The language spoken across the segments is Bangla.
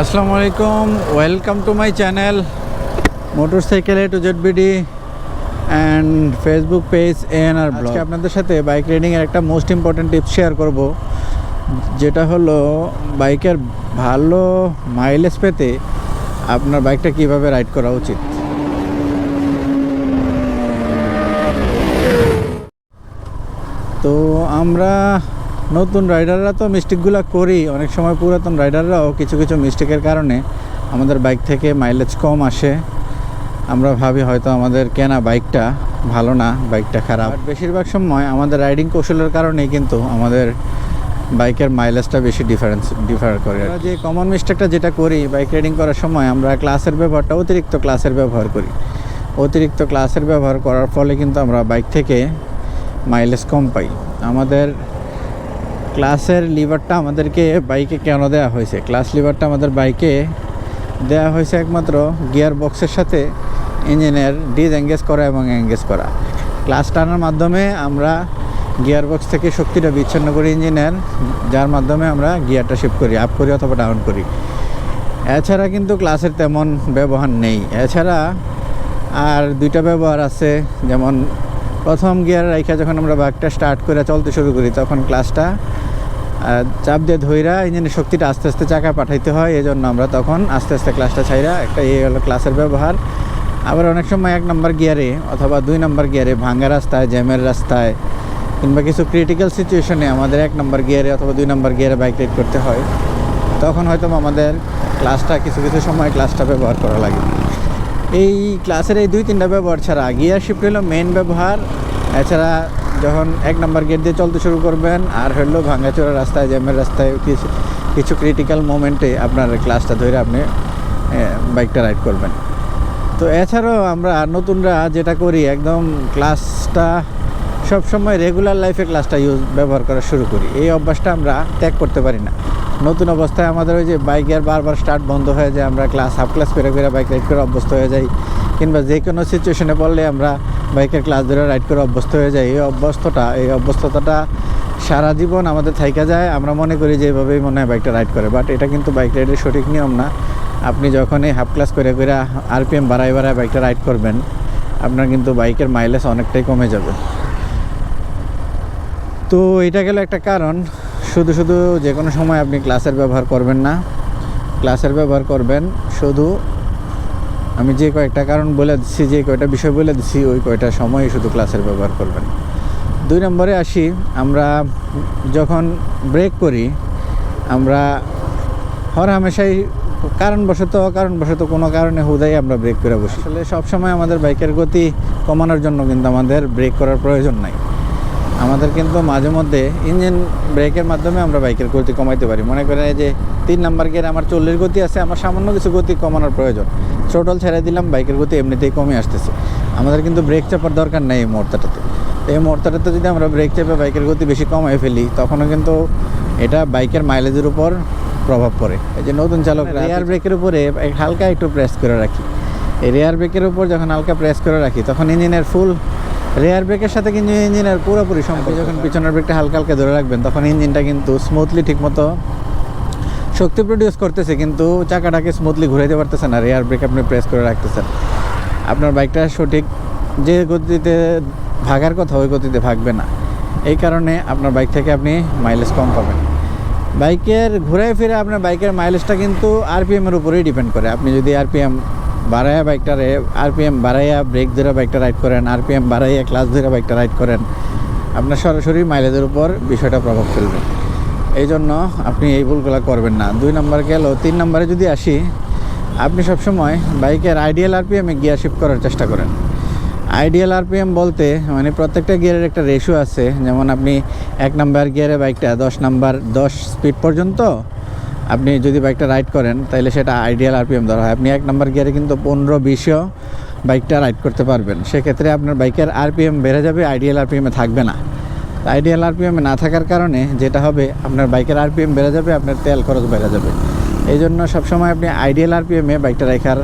আসসালামু আলাইকুম welcome to my channel motorcycle A to Z BD and Facebook page ANR blog আপনাদের সাথে বাইক রাইডিংয়ের একটা মোস্ট ইম্পর্ট্যান্ট টিপস শেয়ার করব, যেটা হলো বাইকের ভালো মাইলেজ পেতে আপনার বাইকটা কীভাবে রাইড করা উচিত। তো আমরা নতুন রাইডাররা তো মিস্টেকগুলো করি অনেক সময় পুরাতন রাইডাররাও কিছু কিছু মিস্টেকের কারণে আমাদের বাইক থেকে মাইলেজ কম আসে। আমরা ভাবি হয়তো আমাদের কেনা বাইকটা ভালো না বাইকটা খারাপ। বেশিরভাগ সময় আমাদের রাইডিং কৌশলের কারণেই কিন্তু আমাদের বাইকের মাইলেজটা বেশি ডিফারেন্স ডিফার করে যে কমন মিস্টেকটা যেটা করি বাইক রাইডিং করার সময় আমরা ক্লাসের ব্যবহারটা অতিরিক্ত ক্লাসের ব্যবহার করি। অতিরিক্ত ক্লাসের ব্যবহার করার ফলে কিন্তু আমরা বাইক থেকে মাইলেজ কম পাই। আমাদের ক্লাসের লিভারটা আমাদেরকে বাইকে কেন দেওয়া হয়েছে? ক্লাস লিভারটা আমাদের বাইকে দেওয়া হয়েছে একমাত্র গিয়ার বক্সের সাথে ইঞ্জিনের ডিজ এঙ্গেজ করা এবং এঙ্গেজ করা। ক্লাস টানার মাধ্যমে আমরা গিয়ার বক্স থেকে শক্তিটা বিচ্ছিন্ন করি ইঞ্জিনের, যার মাধ্যমে আমরা গিয়ারটা শিফট করি, আপ করি অথবা ডাউন করি। এছাড়া কিন্তু ক্লাসের তেমন ব্যবহার নেই। এছাড়া আর দুইটা ব্যবহার আছে, যেমন প্রথম গিয়ার রাইখা যখন আমরা বাইকটা স্টার্ট করে চলতে শুরু করি, তখন ক্লাসটা চাপ দিয়ে ধইরা ইঞ্জিনের শক্তিটা আস্তে আস্তে চাকা পাঠাইতে হয় এই জন্য আমরা তখন আস্তে আস্তে ক্লাসটা ছাইরা একটা এই হলো ক্লাসের ব্যবহার। আবার অনেক সময় এক নম্বর গিয়ারে অথবা দুই নম্বর গিয়ারে ভাঙ্গা রাস্তায়, জ্যামের রাস্তায় কিংবা কিছু ক্রিটিক্যাল সিচুয়েশনে আমাদের এক নম্বর গিয়ারে অথবা দুই নম্বর গিয়ারে বাইক রাইড করতে হয়, তখন হয়তো আমাদের ক্লাসটা কিছু কিছু সময় ক্লাসটা ব্যবহার করা লাগে। এই ক্লাসের এই দুই তিনটা ব্যবহার ছাড়া গিয়ার শিফট হলো মেন ব্যবহার, এছাড়া যখন এক নম্বর গেট দিয়ে চলতে শুরু করবেন, আর হলো ভাঙ্গাচোরা রাস্তায়, জ্যামের রাস্তায়, কিছু কিছু ক্রিটিক্যাল মোমেন্টে আপনার ক্লাসটা ধরে আপনি বাইকটা রাইড করবেন। তো এছাড়াও আমরা নতুনরা যেটা করি, একদম ক্লাসটা সব সময় রেগুলার লাইফে ক্লাসটা ইউজ ব্যবহার করা শুরু করি। এই অভ্যাসটা আমরা ত্যাগ করতে পারি না। নতুন অবস্থায় আমাদের ওই যে বাইকের বারবার স্টার্ট বন্ধ হয়ে যায়, আমরা ক্লাস হাফ ক্লাস করে করে বাইক রাইড করে অভ্যস্ত হয়ে যাই। কিংবা যে কোনো সিচুয়েশনে পড়লে আমরা বাইকের ক্লাস ধরে রাইড করে অভ্যস্ত হয়ে যাই। এই অভ্যস্তটা, এই অভ্যস্ততাটা সারা জীবন আমাদের থাইকা যায়। আমরা মনে করি যে এভাবেই মনে হয় বাইকটা রাইড করে বাট এটা কিন্তু বাইক রাইডের সঠিক নিয়ম না। আপনি যখনই হাফ ক্লাস করে করে আরপিএম বাড়ায় বাড়ায় বাইকটা রাইড করবেন, আপনার কিন্তু বাইকের মাইলেজ অনেকটাই কমে যাবে। তো এটা গেল একটা কারণ। শুধু শুধু যে কোনো সময় আপনি ক্লাসের ব্যবহার করবেন না। ক্লাসের ব্যবহার করবেন শুধু আমি যে কয়েকটা কারণ বলে দিচ্ছি, যে কয়টা বিষয় বলে দিচ্ছি, ওই কয়টা সময় শুধু ক্লাসের ব্যবহার করবেন। দুই নম্বরে আসি, আমরা যখন ব্রেক করি, আমরা হর হামেশাই কারণবশত কারণবশত কোনো কারণে হুদাই আমরা ব্রেক করে বসি। আসলে সবসময় আমাদের বাইকের গতি কমানোর জন্য কিন্তু আমাদের ব্রেক করার প্রয়োজন নাই। আমাদের কিন্তু মাঝে মধ্যে ইঞ্জিন ব্রেকের মাধ্যমে আমরা বাইকের গতি কমাইতে পারি। মনে করেন যে তিন নাম্বার গিয়ার আমার চল্লিশ গতি আছে, আমার সামান্য কিছু গতি কমানোর প্রয়োজন। থ্রোটল ছেড়ে দিলাম বাইকের গতি এমনিতেই কমে আসতেছে। আমাদের কিন্তু ব্রেক চাপার দরকার নেই এই মুহূর্তটাতে। এই মুহূর্তটাতে যদি আমরা ব্রেক চেপে বাইকের গতি বেশি কমাই ফেলি তখনও কিন্তু এটা বাইকের মাইলেজের উপর প্রভাব পড়ে। এই যে নতুন চালক রেয়ার ব্রেকের উপরে হালকা একটু প্রেস করে রাখি। এই রেয়ার ব্রেকের উপর যখন হালকা প্রেস করে রাখি তখন ইঞ্জিনের ফুল রেয়ার ব্রেকের সাথে কিন্তু ইঞ্জিনের পুরোপুরি সম্পর্ক। যখন পিছনের ব্রেকটা হালকা হালকা ধরে রাখবেন তখন ইঞ্জিনটা কিন্তু স্মুথলি ঠিকমতো শক্তি প্রডিউস করতেছে, কিন্তু চাকাটাকে স্মুথলি ঘুরাইতে পারতেছেন না রেয়ার ব্রেক আপনি প্রেস করে রাখতেছেন। আপনার বাইকটা সঠিক যে গতিতে ভাগার কথা, ওই গতিতে ভাগবে না। এই কারণে আপনার বাইক থেকে আপনি মাইলেজ কম পাবেন। বাইকের ঘুরে ফিরে আপনার বাইকের মাইলেজটা কিন্তু আরপিএমের উপরেই ডিপেন্ড করে। আপনি যদি আরপিএম বাড়াইয়া বাইকটারে আরপিএম বাড়াইয়া ব্রেক ধরে বাইকটা রাইড করেন আরপিএম বাড়াইয়া ক্লাস ধরে বাইকটা রাইড করেন, আপনার সরাসরি মাইলেজের উপর বিষয়টা প্রভাব ফেলবে। এই জন্য আপনি এই ভুলগুলো করবেন না। দুই নম্বর গেল, তিন নম্বরে যদি আসি, আপনি সবসময় বাইকের আইডিয়াল আরপিএমে গিয়ার শিফট করার চেষ্টা করেন। আইডিয়াল আরপিএম বলতে মানে প্রত্যেকটা গিয়ারের একটা রেশিও আছে। যেমন আপনি এক নাম্বার গিয়ারে বাইকটা দশ নাম্বার দশ স্পিড পর্যন্ত আপনি যদি বাইকটা রাইড করেন তাহলে সেটা আইডিয়াল আরপিএম ধরা হয়। আপনি এক নাম্বার গিয়ারে কিন্তু পনেরো, বিশও বাইকটা রাইড করতে পারবেন। সেক্ষেত্রে আপনার বাইকের আরপিএম বেড়ে যাবে, আইডিয়াল আরপিএমে থাকবে না। আইডিয়াল আরপিএমে না থাকার কারণে যেটা হবে, আপনার বাইকের আরপিএম বেড়ে যাবে, আপনার তেল খরচ বেড়ে যাবে। এই জন্য সবসময় আপনি আইডিয়াল আরপিএমে বাইকটা রাখার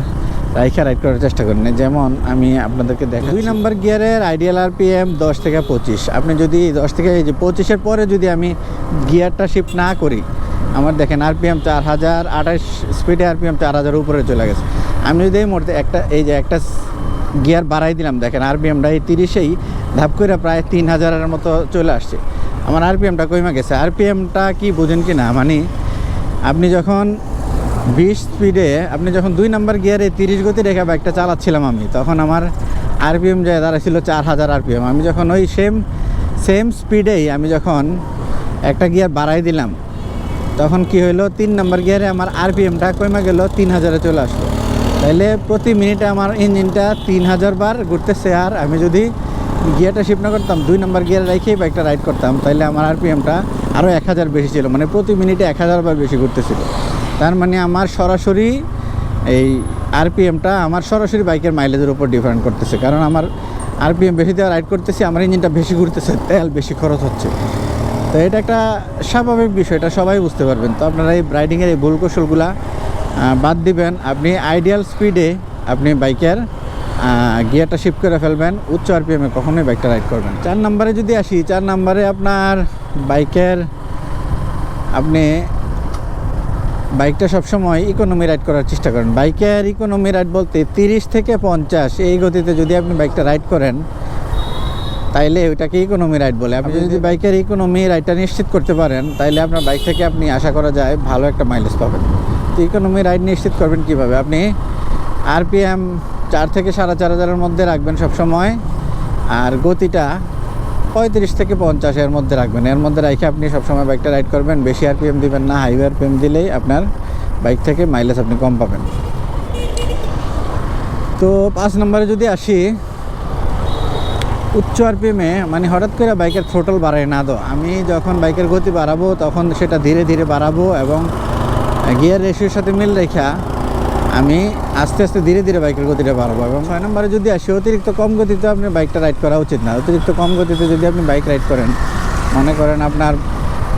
রাইখা রাইড করার চেষ্টা করেন। যেমন আমি আপনাদেরকে দেখা দুই নম্বর গিয়ারের আইডিয়াল আরপিএম দশ থেকে পঁচিশ। আপনি যদি দশ থেকে এই যে পঁচিশের পরে যদি আমি গিয়ারটা শিফট না করি, আমার দেখেন আরপিএম চার হাজার আঠাশ স্পিডে আরপিএম চার হাজার উপরে চলে গেছে। আমি যদি এই মুহূর্তে একটা, এই যে একটা গিয়ার বাড়াই দিলাম, দেখেন আরপিএমটা এই তিরিশেই ধাপ করে প্রায় তিন হাজারের মতো চলে আসছে। আমার আরপিএমটা কমে গেছে। আরপিএমটা কি বুঝেন কি না? মানে আপনি যখন বিশ স্পিডে আপনি যখন দুই নাম্বার গিয়ারে তিরিশ গতি রেখে বাইকটা চালাচ্ছিলাম আমি, তখন আমার আরপিএম যায় দাঁড়াচ্ছিল চার হাজার আরপিএম। আমি যখন ওই সেম সেম স্পিডেই আমি যখন একটা গিয়ার বাড়াই দিলাম, তখন কি হলো তিন নাম্বার গিয়ারে আমার আরপিএমটা কমে গেল তিন হাজারে চলে আসলো। তাইলে প্রতি মিনিটে আমার ইঞ্জিনটা তিন হাজার বার ঘুরতেছে আর আমি যদি গিয়ারটা শিফট না করতাম, দুই নাম্বার গিয়ারে রেখেই বাইকটা রাইড করতাম তাহলে আমার আরপিএমটা আরও এক হাজার বেশি ছিল মানে প্রতি মিনিটে এক হাজার বার বেশি ঘুরতেছিল। তার মানে আমার সরাসরি এই আরপিএমটা আমার সরাসরি বাইকের মাইলেজের উপর ডিপেন্ড করতেছে, কারণ আমার আরপিএম বেশি দেওয়া রাইড করতেছি, আমার ইঞ্জিনটা বেশি ঘুরতেছে, তেল বেশি খরচ হচ্ছে। তো এটা একটা স্বাভাবিক বিষয়, এটা সবাই বুঝতে পারবেন। তো আপনারা এই রাইডিংয়ের এই ভুল কৌশলগুলা বাদ দিবেন। আপনি আইডিয়াল স্পিডে আপনি বাইকের গিয়ারটা শিফট করে ফেলবেন উচ্চ আরপিএমে কখনোই বাইকটা রাইড করবেন চার নম্বরে যদি আসি চার নম্বরে আপনার বাইকের আপনি বাইকটা সবসময় ইকোনমি রাইড করার চেষ্টা করেন। বাইকের ইকোনমি রাইড বলতে তিরিশ থেকে পঞ্চাশ এই গতিতে যদি আপনি বাইকটা রাইড করেন তাইলে ওইটাকে ইকোনমি রাইড বলে। আপনি যদি বাইকের ইকোনমি রাইডটা নিশ্চিত করতে পারেন তাইলে আপনার বাইক থেকে আপনি আশা করা যায় ভালো একটা মাইলেজ পাবেন। তো ইকোনমি রাইড নিশ্চিত করবেন কীভাবে? আপনি আরপিএম চার থেকে সাড়ে চার হাজারের মধ্যে রাখবেন সবসময়। আর গতিটা পঁয়ত্রিশ থেকে পঞ্চাশ এর মধ্যে রাখবেন। এর মধ্যে রেখে আপনি সবসময় বাইকটা রাইড করবেন। বেশি আর আরপিএম দিবেন না হাইওয়ে আর আরপিএম দিলেই আপনার বাইক থেকে মাইলেজ আপনি কম পাবেন। তো পাঁচ নম্বরে যদি আসি, উচ্চ আর আরপিএমে মানে হঠাৎ করে বাইকের থ্রোটল বাড়ায় না দো আমি যখন বাইকের গতি বাড়াবো, তখন সেটা ধীরে ধীরে বাড়াবো এবং গিয়ার রেশিওর সাথে মিল রেখা আমি আস্তে আস্তে ধীরে ধীরে বাইকের গতিটা বাড়াবো এবং ছয় নম্বরে যদি আসি, অতিরিক্ত কম গতিতে আপনি বাইকটা রাইড করা উচিত না। অতিরিক্ত কম গতিতে যদি আপনি বাইক রাইড করেন, মনে করেন আপনার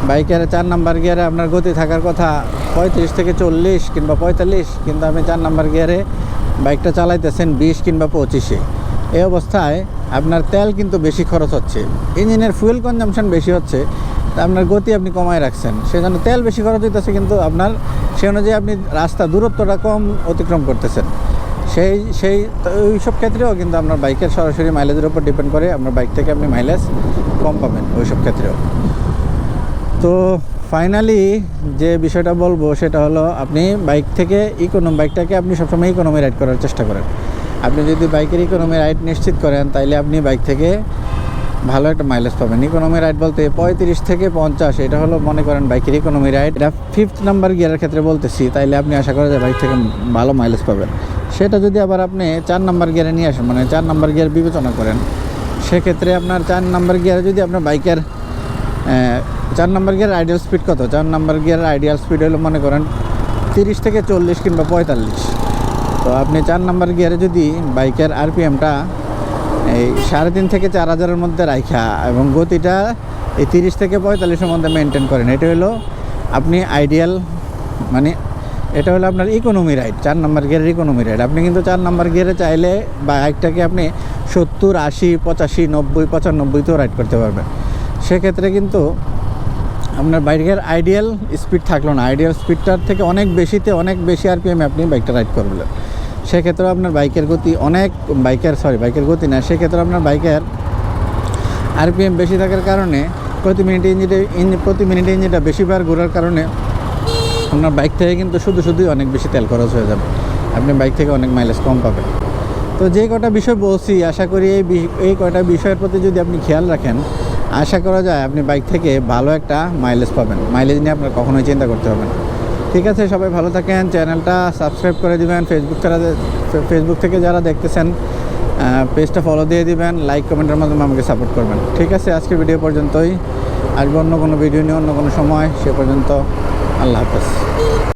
বাইকের চার নাম্বার গিয়ারে আপনার গতি থাকার কথা পঁয়ত্রিশ থেকে চল্লিশ কিংবা পঁয়তাল্লিশ, কিন্তু আপনি চার নাম্বার গিয়ারে বাইকটা চালাইতেছেন বিশ কিংবা পঁচিশে, এই অবস্থায় আপনার তেল কিন্তু বেশি খরচ হচ্ছে। ইঞ্জিনের ফুয়েল কনজামশন বেশি হচ্ছে। আপনার গতি আপনি কমায় রাখছেন। সেজন্য তেল বেশি খরচ হইতেছে কিন্তু আপনার, সে অনুযায়ী আপনি রাস্তা দূরত্বটা কম অতিক্রম করতেছেন। সেই সেই ওই সব ক্ষেত্রেও কিন্তু আপনার বাইকের সরাসরি মাইলেজের উপর ডিপেন্ড করে আপনার বাইক থেকে আপনি মাইলেজ কম পাবেন ওই সব ক্ষেত্রেও। তো ফাইনালি যে বিষয়টা বলব সেটা হলো আপনি বাইক থেকে ইকোনমি বাইকটাকে আপনি সবসময় ইকোনমি রাইড করার চেষ্টা করেন। আপনি যদি বাইকের ইকোনমি রাইড নিশ্চিত করেন, তাইলে আপনি বাইক থেকে ভালো একটা মাইলেজ পাবেন। ইকোনমি রাইড বলতে পঁয়ত্রিশ থেকে পঞ্চাশ, এটা হলো মনে করেন বাইকের ইকোনমি রাইড এটা ফিফথ নাম্বার গিয়ারের ক্ষেত্রে বলতেছি, তাইলে আপনি আশা করা যায় বাইক থেকে ভালো মাইলেজ পাবেন। সেটা যদি আবার আপনি চার নাম্বার গিয়ারে নিয়ে আসেন মানে চার নাম্বার গিয়ার বিবেচনা করেন, সেক্ষেত্রে আপনার চার নাম্বার গিয়ারে যদি আপনার বাইকের চার নাম্বার গিয়ার আইডিয়াল স্পিড কত? চার নাম্বার গিয়ার আইডিয়াল স্পিড হলো মনে করেন তিরিশ থেকে চল্লিশ কিংবা পঁয়তাল্লিশ। তো আপনি চার নাম্বার গিয়ারে যদি বাইকের আরপিএমটা এই সাড়ে তিন থেকে চার হাজারের মধ্যে রাইখা এবং গতিটা এই তিরিশ থেকে পঁয়তাল্লিশের মধ্যে মেনটেন করেন। এটা হলো আপনি আইডিয়াল মানে এটা হলো আপনার ইকোনমি রাইড চার নম্বর গিয়ারের ইকোনমি রাইড আপনি কিন্তু চার নাম্বার গিয়ারে চাইলে বাইকটাকে আপনি সত্তর, আশি, পঁচাশি, নব্বই পঁচানব্বইতেও রাইড করতে পারবেন। সেক্ষেত্রে কিন্তু আপনার বাইকের আইডিয়াল স্পিড থাকল না। আইডিয়াল স্পিডটার থেকে অনেক বেশিতে অনেক বেশি আর আরপিএমে আপনি বাইকটা রাইড করবেন। সেক্ষেত্রে আপনার বাইকের গতি অনেক, বাইকের সরি বাইকের গতি না সেক্ষেত্রে আপনার বাইকের আরপিএম বেশি থাকার কারণে প্রতি মিনিটে ইঞ্জিনটা ইঞ্জিন প্রতি মিনিটে ইঞ্জিনটা বেশিবার ঘোরার কারণে আপনার বাইক থেকে কিন্তু শুধু শুধুই অনেক বেশি তেল খরচ হয়ে যাবে। আপনি বাইক থেকে অনেক মাইলেজ কম পাবেন। তো যে কটা বিষয় বলছি, আশা করি এই এই কয়টা বিষয়ের প্রতি যদি আপনি খেয়াল রাখেন, আশা করা যায় আপনি বাইক থেকে ভালো একটা মাইলেজ পাবেন। মাইলেজ নিয়ে আপনার কখনোই চিন্তা করতে হবে না। ঠিক আছে, সবাই ভালো থাকেন, চ্যানেলটা সাবস্ক্রাইব করে দিবেন ফেসবুক তারা ফেসবুক থেকে যারা দেখতেছেন পেজটা ফলো দিয়ে দিবেন লাইক কমেন্টের মাধ্যমে আমাকে সাপোর্ট করবেন। ঠিক আছে আজকে ভিডিও পর্যন্তই। আসব অন্য কোনো ভিডিও নিয়ে, অন্য কোনো সময়। সে পর্যন্ত আল্লাহ হাফেজ।